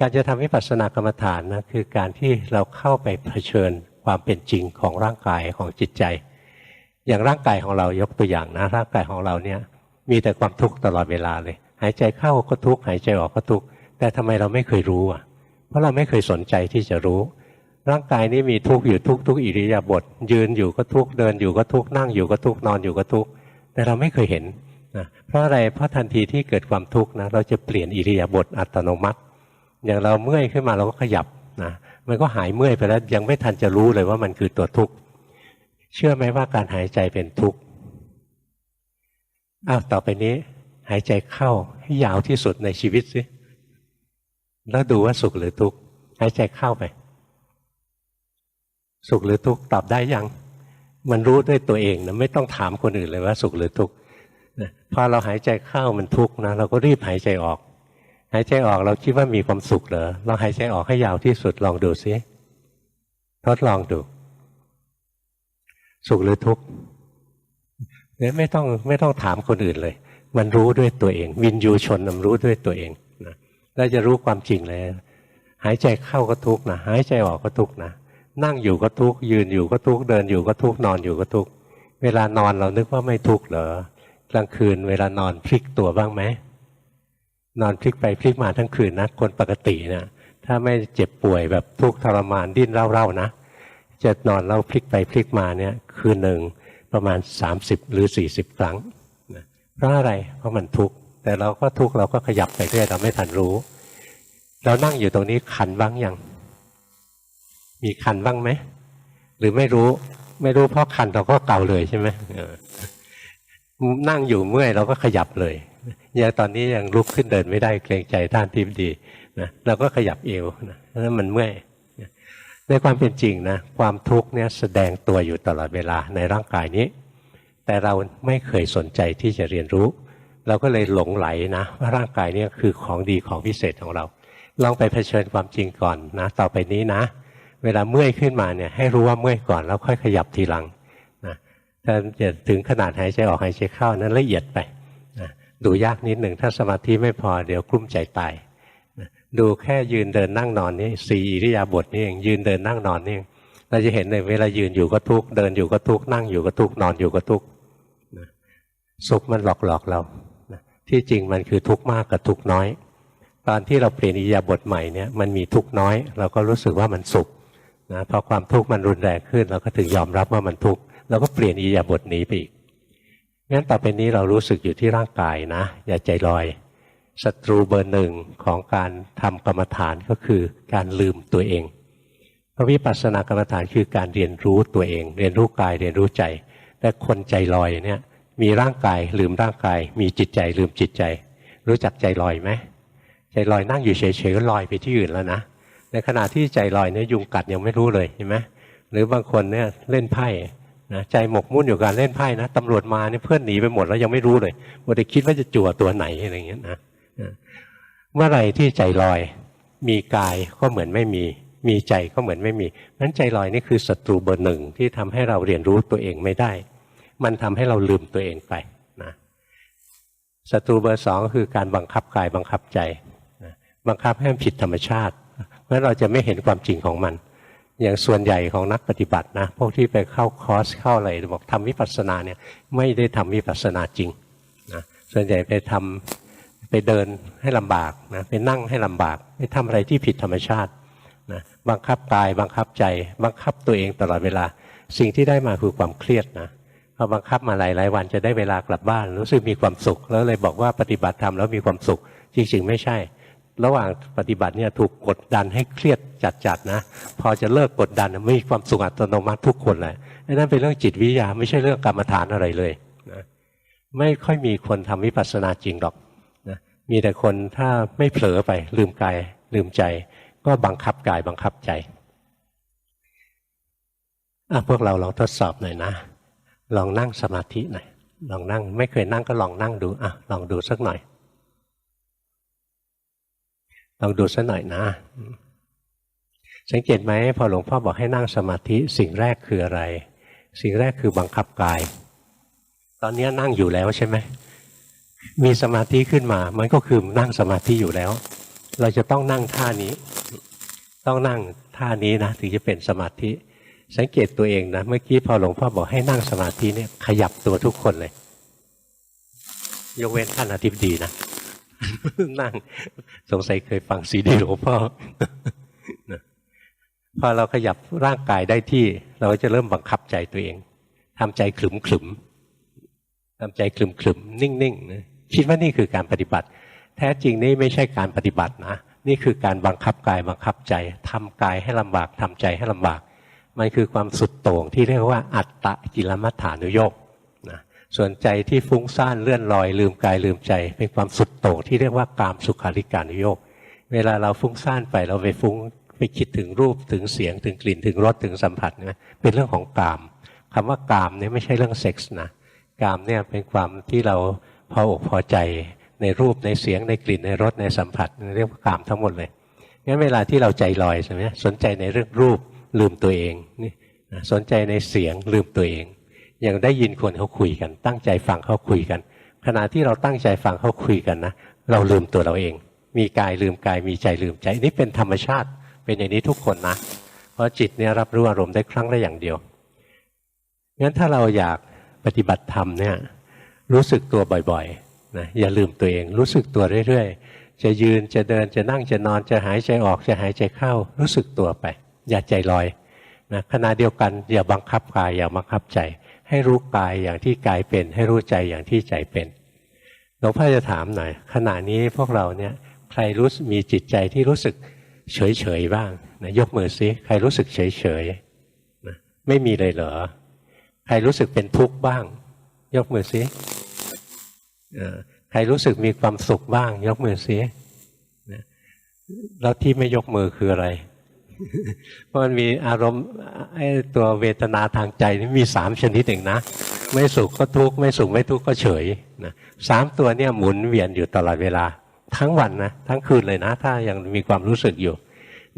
การจะทำวิปัสสนากรรมฐานนะคือการที่เราเข้าไปเผชิญความเป็นจริงของร่างกายของจิตใจ อย่างร่างกายของเรายกตัวอย่างนะร่างกายของเราเนี่ยมีแต่ความทุกข์ตลอดเวลาเลย หายใจเข้าก็ทุกข์หายใจออกก็ทุกข์แต่ทำไมเราไม่เคยรู้อะ เพราะเราไม่เคยสนใจที่จะรู้ ร่างกายนี้มีทุกข์อยู่ทุกทุกอิริยาบถยืนอยู่ก็ทุกข์เดินอยู่ก็ทุกข์นั่งอยู่ก็ทุกข์นอนอยู่ก็ทุกข์แต่เราไม่เคยเห็นนะเพราะอะไรเพราะทันทีที่เกิดความทุกข์นะเราจะเปลี่ยนอิริยาบถอัตโนมัติ อย่างเราเมื่อยขึ้นมาเราก็ขยับนะมันก็หายเมื่อยไปแล้วยังไม่ทันจะรู้เลยว่ามันคือตัวทุกข์เชื่อไหมว่าการหายใจเป็นทุกข์อ้าวต่อไปนี้ หายใจเข้าให้ยาวที่สุดในชีวิตสิแล้วดูว่าสุขหรือทุกข์หายใจเข้าไป สุขหรือทุกข์ตอบได้ยัง มันรู้ด้วยตัวเองนะไม่ต้องถามคนอื่นเลยว่าสุขหรือทุกข์พอเราหายใจเข้ามันทุกข์นะเราก็รีบหายใจออก หายใจออกเราคิดว่ามีความสุขเหรอเราหายใจออกให้ยาวที่สุดลองดูซิทดลองดู สุขหรือทุกข์เนี่ยไม่ต้องไม่ต้องถามคนอื่นเลย มันรู้ด้วยตัวเอง วินยูชนมันรู้ด้วยตัวเองนะเราจะรู้ความจริงเลย หายใจเข้าก็ทุกข์นะหายใจออกก็ทุกข์นะนั่งอยู่ก็ทุกข์ยืนอยู่ก็ทุกข์เดินอยู่ก็ทุกข์นอนอยู่ก็ทุกข์เวลานอนเรานึกว่าไม่ทุกข์เหรอกลางคืนเวลานอนพลิกตัวบ้างไหม นอนพลิกไปพลิกมาทั้งคืนนะคนปกตินะถ้าไม่เจ็บป่วยแบบทุกทรมานดิ้นเร่าๆนะจะนอนแล้วพลิกไปพลิกมาเนี่ยคืนหนึ่งประมาณ 30 หรือ 40 ครั้งนะเพราะอะไรเพราะมันทุกข์แต่เราก็ทุกข์เราก็ขยับไปเรื่อยเราไม่ทันรู้ เรานั่งอยู่ตรงนี้คันบ้างยังมีคันบ้างไหมหรือไม่รู้ไม่รู้เพราะคันเราก็เก่าเลยใช่ไหมนั่งอยู่เมื่อยเราก็ขยับเลย อย่างตอนนี้ยังลุกขึ้นเดินไม่ได้เกรงใจท่านทิพดีนะเราก็ขยับเอวนะนั่นมันเมื่อยในความเป็นจริงนะความทุกข์เนี่ยแสดงตัวอยู่ตลอดเวลาในร่างกายนี้ แต่เราไม่เคยสนใจที่จะเรียนรู้ เราก็เลยหลงไหลนะว่าร่างกายนี้คือของดีของพิเศษของเรา ลองไปเผชิญความจริงก่อนนะ ต่อไปนี้นะ เวลาเมื่อยขึ้นมาเนี่ยให้รู้ว่าเมื่อยก่อนแล้วค่อยขยับทีหลังนะถ้าจะถึงขนาดหายใจออกหายใจเข้านั้นละเอียดไป ดูยากนิดหนึ่งถ้าสมาธิไม่พอเดี๋ยวกลุ้มใจตายดูแค่ยืนเดินนั่งนอนนี่สี่อิริยาบถนี่เองยืนเดินนั่งนอนนี่เองเราจะเห็นเลยเวลายืนอยู่ก็ทุกเดินอยู่ก็ทุกนั่งอยู่ก็ทุกนอนอยู่ก็ทุกสุขมันหลอกหลอกเราที่จริงมันคือทุกข์มากกับทุกข์น้อย ตอนที่เราเปลี่ยนอิริยาบถใหม่เนี่ยมันมีทุกข์น้อย เราก็รู้สึกว่ามันสุขนะพอความทุกข์มันรุนแรงขึ้น เราก็ถึงยอมรับว่ามันทุกข์เราก็เปลี่ยนอิริยาบถหนีไปอีก งั้นต่อไปนี้เรารู้สึกอยู่ที่ร่างกายนะ อย่าใจลอยศัตรูเบอร์หนึ่งของการทำกรรมฐานก็คือการลืมตัวเองพระวิปัสสนากรรมฐานคือการเรียนรู้ตัวเอง เรียนรู้กายเรียนรู้ใจ แต่คนใจลอยเนี่ยมีร่างกายลืมร่างกาย มีจิตใจลืมจิตใจ รู้จักใจลอยไหมใจลอยนั่งอยู่เฉยๆก็ลอยไปที่อื่นแล้วนะในขณะที่ใจลอยเนี่ยยุงกัดยังไม่รู้เลยเห็นไหมหรือบางคนเนี่ยเล่นไพ่ นะใจหมกมุ่นอยู่การเล่นไพ่นะตำรวจมาเนี่ยเพื่อนหนีไปหมดแล้วยังไม่รู้เลยว่าได้คิดว่าจะจั่วตัวไหนอะไรเงี้ยนะเมื่อไหร่ที่ใจลอย มีกายก็เหมือนไม่มี มีใจก็เหมือนไม่มีนั้นใจลอยนี่คือศัตรูเบอร์หนึ่งที่ทำให้เราเรียนรู้ตัวเองไม่ได้ มันทำให้เราลืมตัวเองไปนะศัตรูเบอร์สองก็คือการบังคับกายบังคับใจนะบังคับให้มันผิดธรรมชาติเพราะเราจะไม่เห็นความจริงของมัน อย่างส่วนใหญ่ของนักปฏิบัตินะพวกที่ไปเข้าคอร์สเข้าอะไรบอกทำวิปัสสนาเนี่ยไม่ได้ทำวิปัสสนาจริงนะส่วนใหญ่ไปทำไปเดินให้ลำบากนะไปนั่งให้ลำบากไปทำอะไรที่ผิดธรรมชาตินะบังคับกายบังคับใจ บังคับตัวเองตลอดเวลา สิ่งที่ได้มาคือความเครียดนะพอบังคับมาหลายหลายวันจะได้เวลากลับบ้าน รู้สึกมีความสุข แล้วเลยบอกว่าปฏิบัติธรรมแล้วมีความสุข จริงๆ ไม่ใช่ ระหว่างปฏิบัติเนี่ยถูกกดดันให้เครียดจัดๆนะ พอจะเลิกกดดันไม่มีความสุขอัตโนมัติทุกคนเลยนั่นเป็นเรื่องจิตวิทยาไม่ใช่เรื่องกรรมฐานอะไรเลยนะไม่ค่อยมีคนทำวิปัสสนาจริงหรอกนะมีแต่คนถ้าไม่เผลอไปลืมกายลืมใจ ก็บังคับกายบังคับใจอะพวกเราลองทดสอบหน่อยนะ ลองนั่งสมาธิหน่อยลองนั่ง ไม่เคยนั่งก็ลองนั่งดูอะลองดูสักหน่อย ลองดูสัหน่อยนะ สังเกตไหมพอหลวงพ่อบอกให้นั่งสมาธิสิ่งแรกคืออะไร สิ่งแรกคือบังคับกาย ตอนนี้นั่งอยู่แล้วใช่ไหมมีสมาธิขึ้นมา มันก็คือนั่งสมาธิอยู่แล้ว เราจะต้องนั่งท่านี้ ต้องนั่งท่านี้นะ ถึงจะเป็นสมาธิ สังเกตตัวเองนะ เมื่อกี้พอหลวงพ่อบอกให้นั่งสมาธิเนี่ยขยับตัวทุกคนเลย ยกเว้นท่านอธิบดีนะ นั่ง สงสัยเคยฟังซีดีหลวงพ่อพอเราขยับร่างกายได้ที่ เราก็จะเริ่มบังคับใจตัวเองทำใจขลุ่มขลุ่มๆทำใจขลุ่มขลุ่มๆนิ่งๆนะคิดว่านี่คือการปฏิบัติ แท้จริงนี่ไม่ใช่การปฏิบัตินะ นี่คือการบังคับกายบังคับใจทำกายให้ลำบากทำใจให้ลำบาก มันคือความสุดโต่งที่เรียกว่าอัตตะกิลมัฏฐานุโยก ส่วนใจที่ฟุ้งซ่านเลื่อนลอยลืมกายลืมใจ เป็นความสุดโต่งที่เรียกว่ากามสุขาริการุโยกเวลาเราฟุ้งซ่านไปเราไปฟุ้งไปคิดถึงรูปถึงเสียงถึงกลิ่นถึงรสถึงสัมผัสนะเป็นเรื่องของกามคำว่ากามเนี่ยไม่ใช่เรื่องเซ็กส์นะกามเนี่ยเป็นความที่เราพออกพอใจในรูปในเสียงในกลิ่นในรสในสัมผัสเรียกว่ากามทั้งหมดเลยงั้นเวลาที่เราใจลอยใช่ไหมสนใจในเรื่องรูปลืมตัวเองนี่สนใจในเสียงลืมตัวเอง ย่างได้ยินคนเขาคุยกัน ตั้งใจฟังเขาคุยกัน ขณะที่เราตั้งใจฟังเขาคุยกันนะเราลืมตัวเราเอง มีกายลืมกายมีใจลืมใจนี่เป็นธรรมชาติ เป็นอย่างนี้ทุกคนนะ เพราะจิตเนี่ยรับรู้อารมณ์ได้ครั้งละอย่างเดียวงั้นถ้าเราอยากปฏิบัติธรรมเนี่ยรู้สึกตัวบ่อยๆนะอย่าลืมตัวเอง รู้สึกตัวเรื่อยๆ จะยืนจะเดินจะนั่งจะนอนจะหายใจออกจะหายใจเข้า รู้สึกตัวไป อย่าใจลอยนะขณะเดียวกันอย่าบังคับกายอย่าบังคับใจ ให้รู้กายอย่างที่กายเป็น ให้รู้ใจอย่างที่ใจเป็นหลวงพ่อจะถามหน่อยขณะนี้พวกเราเนี่ยใครรู้มีจิตใจที่รู้สึกเฉยเฉยๆบ้างนะยกมือซิใครรู้สึกเฉยเฉยๆนะไม่มีเลยเหรอใครรู้สึกเป็นทุกข์บ้าง ยกมือซิใครรู้สึกมีความสุขบ้าง ยกมือซิแล้วที่ไม่ยกมือคืออะไร เพราะมันมีอารมณ์ไอ้ตัวเวทนาทางใจนี่มีสามชนิดเองนะ ไม่สุขก็ทุกข์ไม่สุขไม่ทุกข์ก็เฉยนะสามตัวเนี่ยหมุนเวียนอยู่ตลอดเวลา ทั้งวันนะทั้งคืนเลยนะ ถ้ายังมีความรู้สึกอยู่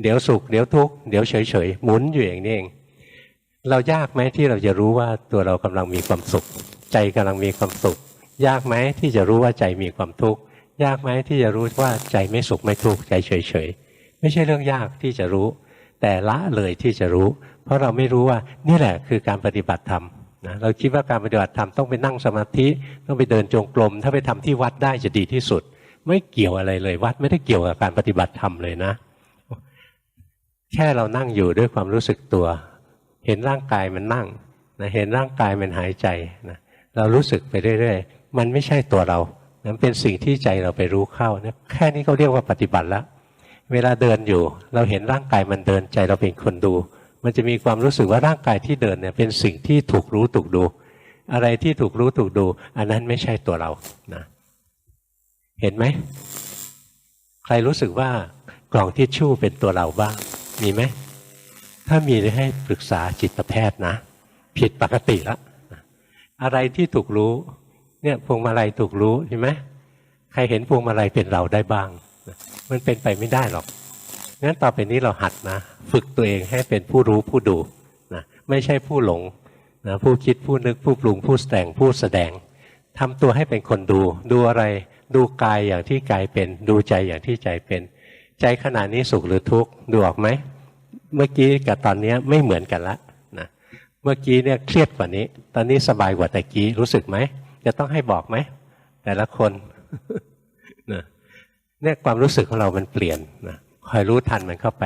เดี๋ยวสุขเดี๋ยวทุกข์เดี๋ยวเฉยเฉยหมุนอยู่อย่างนี้เอง เรายากไหมที่เราจะรู้ว่าตัวเรากำลังมีความสุข ใจกำลังมีความสุข ยากไหมที่จะรู้ว่าใจมีความทุกข์ยากไหมที่จะรู้ว่าใจไม่สุขไม่ทุกข์ใจเฉยเฉยไม่ใช่เรื่องยากที่จะรู้ แต่ละเลยที่จะรู้ เพราะเราไม่รู้ว่านี่แหละคือการปฏิบัติธรรมนะเราคิดว่าการปฏิบัติธรรมต้องไปนั่งสมาธิต้องไปเดินจงกรมถ้าไปทำที่วัดได้จะดีที่สุด ไม่เกี่ยวอะไรเลยวัดไม่ได้เกี่ยวกับการปฏิบัติธรรมเลยนะ แค่เรานั่งอยู่ด้วยความรู้สึกตัว เห็นร่างกายมันนั่งนะเห็นร่างกายมันหายใจนะเรารู้สึกไปเรื่อยๆมันไม่ใช่ตัวเรานะเป็นสิ่งที่ใจเราไปรู้เข้านะแค่นี้เขาเรียกว่าปฏิบัติแล้ว เวลาเดินอยู่ เราเห็นร่างกายมันเดินใจเราเป็นคนดู มันจะมีความรู้สึกว่าร่างกายที่เดินเนี่ยเป็นสิ่งที่ถูกรู้ถูกดู อะไรที่ถูกรู้ถูกดู อันนั้นไม่ใช่ตัวเรานะเห็นไหมใครรู้สึกว่ากล่องทิชชู่เป็นตัวเราบ้าง มีไหมถ้ามีให้ปรึกษาจิตแพทย์นะ ผิดปกติล้วอะไรที่ถูกรู้เนี่ยพวงมาลัยถูกรู้ใช่ไหมใครเห็นพวงมาลัยเป็นเราได้บ้าง มันเป็นไปไม่ได้หรอกงั้นต่อไปนี้เราหัดนะฝึกตัวเองให้เป็นผู้รู้ผู้ดูนะไม่ใช่ผู้หลงนะผู้คิดผู้นึกผู้ปรุงผู้แต่งผู้แสดงทำตัวให้เป็นคนดู ดูอะไรดูกายอย่างที่กายเป็น ดูใจอย่างที่ใจเป็น ใจขณะนี้สุขหรือทุกข์ดูออกไหมเมื่อกี้กับตอนนี้ไม่เหมือนกันละนะเมื่อกี้เนี่ยเครียดกว่านี้ ตอนนี้สบายกว่าแต่กี้รู้สึกไหมจะต้องให้บอกไหมแต่ละคน เนี่ยความรู้สึกของเรามันเปลี่ยนนะคอยรู้ทันมันเข้าไป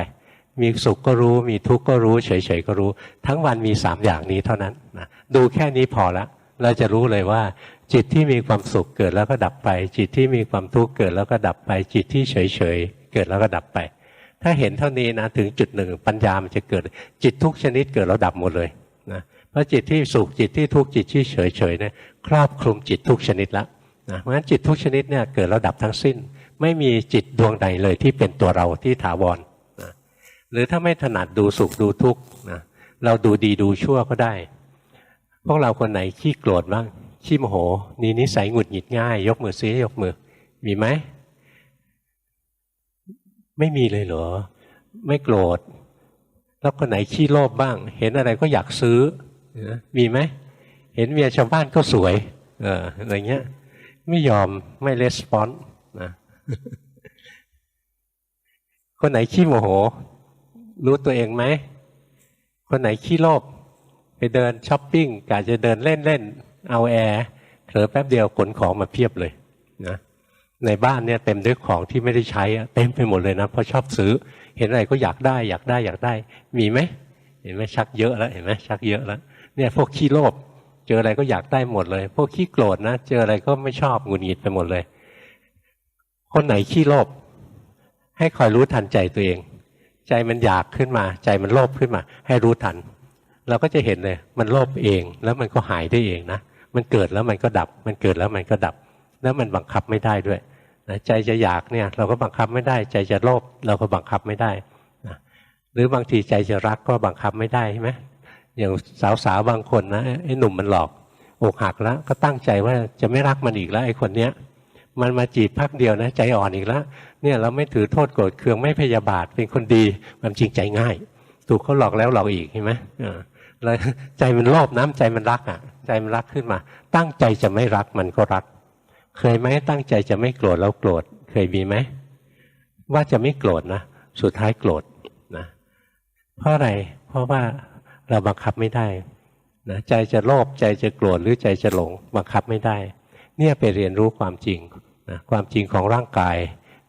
มีสุขก็รู้ มีทุกข์ก็รู้ เฉยๆก็รู้ ทั้งวันมีสามอย่างนี้เท่านั้นนะดูแค่นี้พอละเราจะรู้เลยว่า จิตที่มีความสุขเกิดแล้วก็ดับไป จิตที่มีความทุกข์เกิดแล้วก็ดับไป จิตที่เฉยๆเกิดแล้วก็ดับไป ถ้าเห็นเท่านี้นะถึงจุดหนึ่งปัญญามันจะเกิด จิตทุกชนิดเกิดแล้วดับหมดเลยนะเพราะจิตที่สุขจิตที่ทุกข์จิตที่เฉยเฉยๆเนี่ยครอบคลุมจิตทุกชนิดแล้วนะเพราะฉะนั้นจิตทุกชนิดเนี่ยเกิดแล้วดับทั้งสิ้น ไม่มีจิตดวงใดเลยที่เป็นตัวเราที่ถาวรนะหรือถ้าไม่ถนัดดูสุขดูทุกข์นะเราดูดีดูชั่วก็ได้ พวกเราคนไหนขี้โกรธบ้างขี้โมโหนี่นิสัยหงุดหงิดง่าย ยกมือซิยกมือ มีไหม ไม่มีเลยเหรอ ไม่โกรธ แล้วคนไหนขี้โลภบ้าง เห็นอะไรก็อยากซื้อ มีไหม เห็นเมียชาวบ้านก็สวย เอออะไรเงี้ย ไม่ยอมไม่レスปอนนะ คนไหนขี้โมโห รู้ตัวเองไหม คนไหนขี้โลภไปเดินช้อปปิ้งกะจะเดินเล่นเล่นเอาแอร์เผลอแป๊บเดียวขนของมาเพียบเลยนะในบ้านเนี่ยเต็มด้วยของที่ไม่ได้ใช้อะเต็มไปหมดเลยนะเพราะชอบซื้อ เห็นอะไรก็อยากได้ อยากได้อยากได้ มีไหมเห็นไหมชักเยอะแล้วเห็นไหมชักเยอะแล้วเนี่ยพวกขี้โลภเจออะไรก็อยากได้หมดเลย พวกขี้โกรธนะ เจออะไรก็ไม่ชอบหงุดหงิดไปหมดเลย คนไหนขี้โลภให้คอยรู้ทันใจตัวเอง ใจมันอยากขึ้นมา ใจมันโลภขึ้นมา ให้รู้ทัน เราก็จะเห็นเลย มันโลภเอง แล้วมันก็หายได้เองนะมันเกิดแล้วมันก็ดับ มันเกิดแล้วมันก็ดับ แล้วมันบังคับไม่ได้ด้วยนะใจจะอยากเนี่ยเราก็บังคับไม่ได้ ใจจะโลภเราก็บังคับไม่ได้นะหรือบางทีใจจะรักก็บังคับไม่ได้ใช่ไหมอย่างสาวๆบางคนนะไอ้หนุ่มมันหลอกอกหักแล้ว ก็ตั้งใจว่าจะไม่รักมันอีกแล้วไอ้คนเนี้ย มันมาจีบพักเดียวนะใจอ่อนอีกแล้วเนี่ยเราไม่ถือโทษโกรธเคืองไม่พยาบาทเป็นคนดีความจริงใจง่าย ถูกเขาหลอกแล้วหลอกอีกเห็นไหมแล้วใจมันโลภน้ำใจมันรักอะ ใจมันรักขึ้นมา ตั้งใจจะไม่รักมันก็รัก เคยไหมตั้งใจจะไม่โกรธแล้วโกรธเคยมีไหมว่าจะไม่โกรธนะสุดท้ายโกรธนะเพราะอะไรเพราะว่าเราบังคับไม่ได้นะใจจะโลภใจจะโกรธหรือใจจะหลงบังคับไม่ได้ เนี่ยไปเรียนรู้ความจริง นะความจริงของร่างกาย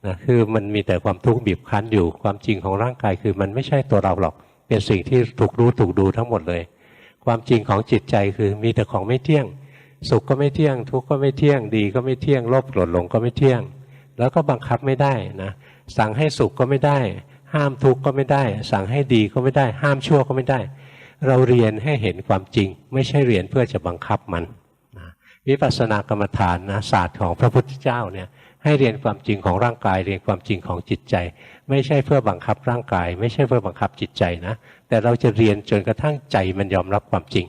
นะคือมันมีแต่ความทุกข์บีบคั้นอยู่ ความจริงของร่างกายคือมันไม่ใช่ตัวเราหรอก เป็นสิ่งที่ถูกรู้ถูกดูทั้งหมดเลย ความจริงของจิตใจคือมีแต่ของไม่เที่ยง สุขก็ไม่เที่ยง ทุกข์ก็ไม่เที่ยง ดีก็ไม่เที่ยงโลภโกรธหลงก็ไม่เที่ยง แล้วก็บังคับไม่ได้นะสั่งให้สุขก็ไม่ได้ ห้ามทุกข์ก็ไม่ได้ สั่งให้ดีก็ไม่ได้ ห้ามชั่วก็ไม่ได้ เราเรียนให้เห็นความจริง ไม่ใช่เรียนเพื่อจะบังคับมัน วิปัสสนากรรมฐานนะศาสตร์ของพระพุทธเจ้าเนี่ยให้เรียนความจริงของร่างกาย เรียนความจริงของจิตใจ ไม่ใช่เพื่อบังคับร่างกาย ไม่ใช่เพื่อบังคับจิตใจนะ แต่เราจะเรียนจนกระทั่งใจมันยอมรับความจริง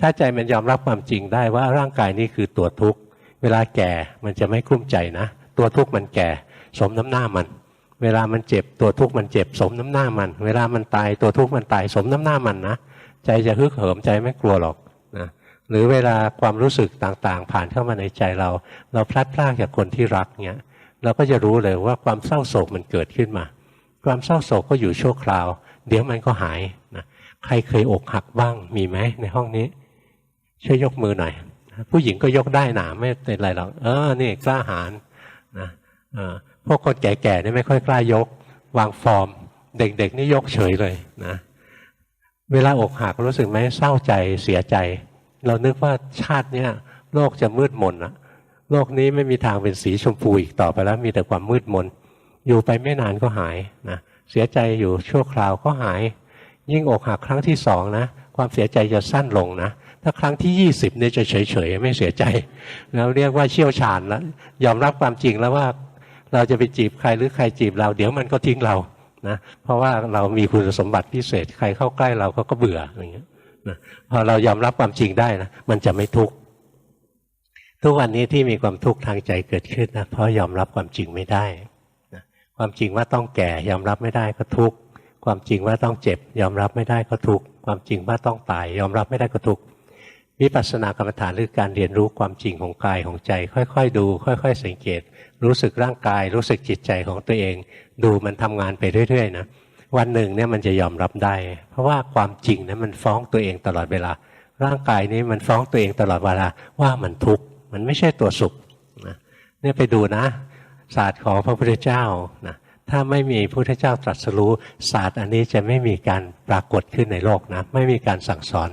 ถ้าใจมันยอมรับความจริงได้ว่าร่างกายนี้คือตัวทุกข์เวลาแก่มันจะไม่กลุ้มใจนะ ตัวทุกข์มันแก่ สมน้ำหน้ามัน เวลามันเจ็บตัวทุกข์มันเจ็บ สมน้ำหน้ามัน เวลามันตายตัวทุกข์มันตาย สมน้ำหน้ามันนะใจจะฮึกเหิมใจไม่กลัวหรอก หรือเวลาความรู้สึกต่างๆ ผ่านเข้ามาในใจเรา เราพลัดพรากจากคนที่รักเนี้ยเราก็จะรู้เลยว่าความเศร้าโศกมันเกิดขึ้นมา ความเศร้าโศกก็อยู่ชั่วคราว เดี๋ยวมันก็หายนะใครเคยอกหักบ้างมีไหมในห้องนี้ช่วยยกมือหน่อย ผู้หญิงก็ยกได้หนาไม่เป็นไรหรอกเออนี่กล้าหาญนะพวกคนแก่ๆนี่ไม่ค่อยกล้ายก วางฟอร์ม เด็กๆนี่ยกเฉยเลยนะเวลาอกหักรู้สึกไหมเศร้าใจเสียใจ เรานึกว่าชาติเนี้ยโลกจะมืดมนอะโลกนี้ไม่มีทางเป็นสีชมพูอีกต่อไปแล้วมีแต่ความมืดมน อยู่ไปไม่นานก็หายนะเสียใจอยู่ชั่วคราวก็หาย ยิ่งอกหักครั้งที่สองนะความเสียใจจะสั้นลงนะถ้าครั้งที่ยี่สิบเนี่ยจะเฉยๆไม่เสียใจแล้วเรียกว่าเชี่ยวชาญแล้วยอมรับความจริงแล้วว่าเราจะไปจีบใครหรือใครจีบเรา เดี๋ยวมันก็ทิ้งเรานะเพราะว่าเรามีคุณสมบัติพิเศษใครเข้าใกล้เราเขาก็เบื่ออย่างเงี้ย นะพอเรายอมรับความจริงได้นะมันจะไม่ทุกข์ทุกวันนี้ที่มีความทุกข์ทางใจเกิดขึ้นนะเพราะยอมรับความจริงไม่ได้นะความจริงว่าต้องแก่ ยอมรับไม่ได้ก็ทุกข์ความจริงว่าต้องเจ็บ ยอมรับไม่ได้ก็ทุกข์ความจริงว่าต้องตาย ยอมรับไม่ได้ก็ทุกข์วิปัสสนากรรมฐานหรือการเรียนรู้ความจริงของกายของใจ ค่อยๆ ดู ค่อย ๆ สังเกต รู้สึกร่างกาย รู้สึกจิตใจของตัวเอง ดูมันทำงานไปเรื่อยๆนะ วันหนึ่งเนี่ยมันจะยอมรับได้ เพราะว่าความจริงนั้นมันฟ้องตัวเองตลอดเวลา ร่างกายนี้มันฟ้องตัวเองตลอดเวลาว่ามันทุกข์มันไม่ใช่ตัวสุขนะเนี่ยไปดูนะ ศาสตร์ของพระพุทธเจ้านะถ้าไม่มีพระพุทธเจ้าตรัสรู้ศาสตร์อันนี้จะไม่มีการปรากฏขึ้นในโลกนะไม่มีการสั่งสอน